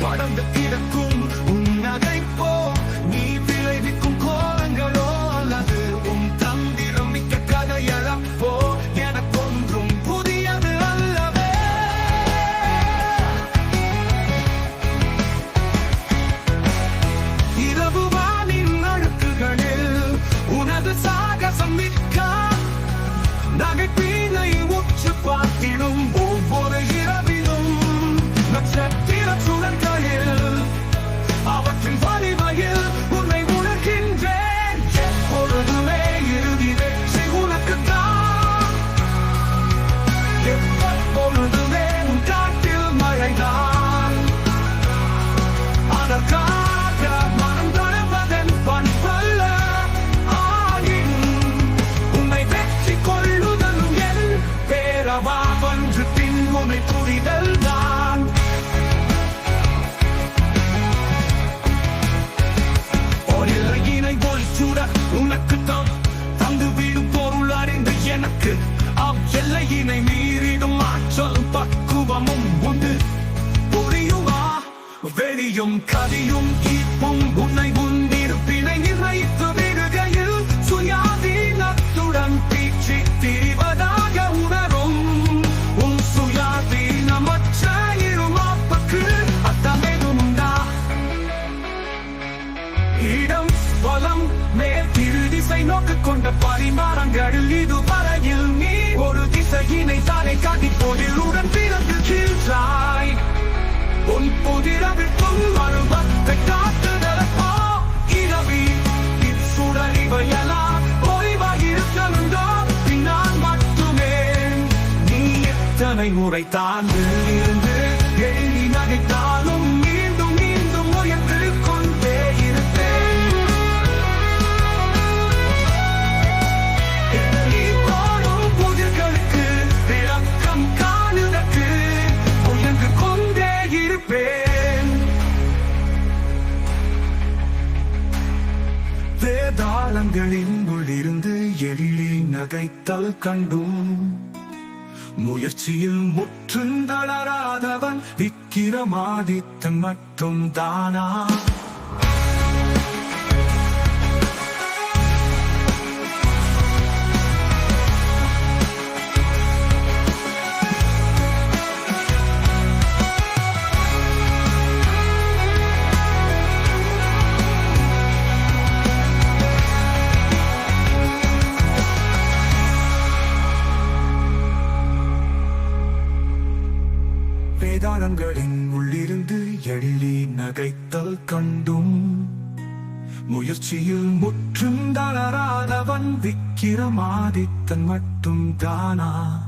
படர்ந்து கிடக்கும். உன் நகைப்போ நீ விளைவிக்கும் கோலங்களோ அல்லது உன் தந்திரம் மிக்க கதையளப்போ எனக்கொன்றும் புதியது அல்லவே. இரவு வானின் அழுக்குகளில் உனது சாகசம் மிக்க எல்லையினை மீறிடும் ஆற்றல் பக்குவமும் உண்டு. புரியுமா? வெளியும் கதியும் ஈப்பும் உன்னை உன்னிருப்பினை நிர்ணயித்து விடுகையில் சுயாதீனத்துடன் பீச்சி திரிவதாக உணரும். உன் சுயாதீனமற்ற இருமாப்புக்கு அத்தமேதுண்டா இடம் பலம் மேற்கு திசை நோக்கு கொண்ட பரிமாறங்கள் இது இதுவரையில் நீ ஒரு திசையினை தானே காட்டி போதிலுடன் பிறந்து கீழ்றாய் உன் புதிரவிற்கும் மறுபத்தை காட்டுதலப்போ. இரவி இச்சுடர் இவையெல்லாம் ஓய்வாயிருக்கணுண்டோ? பின்னால் மட்டுமே. நீ எத்தனை முறை தாழ்ந்து இருந்து எழுதி நகைத்தாலும் தாளங்களின் உள்ளிருந்து எழிலி நகைத்தல் கண்டும். முயற்சியில் முற்றுந்தளராதவன் விக்கிரமாதித்தன் மட்டும் தானா? வேதாளங்களின் உள்ளிருந்து எழிலி நகைத்தல் கண்டும். முயற்சியில் முற்றும் தளராதவன் விக்கிரமாதித்தன் மட்டும் தானா?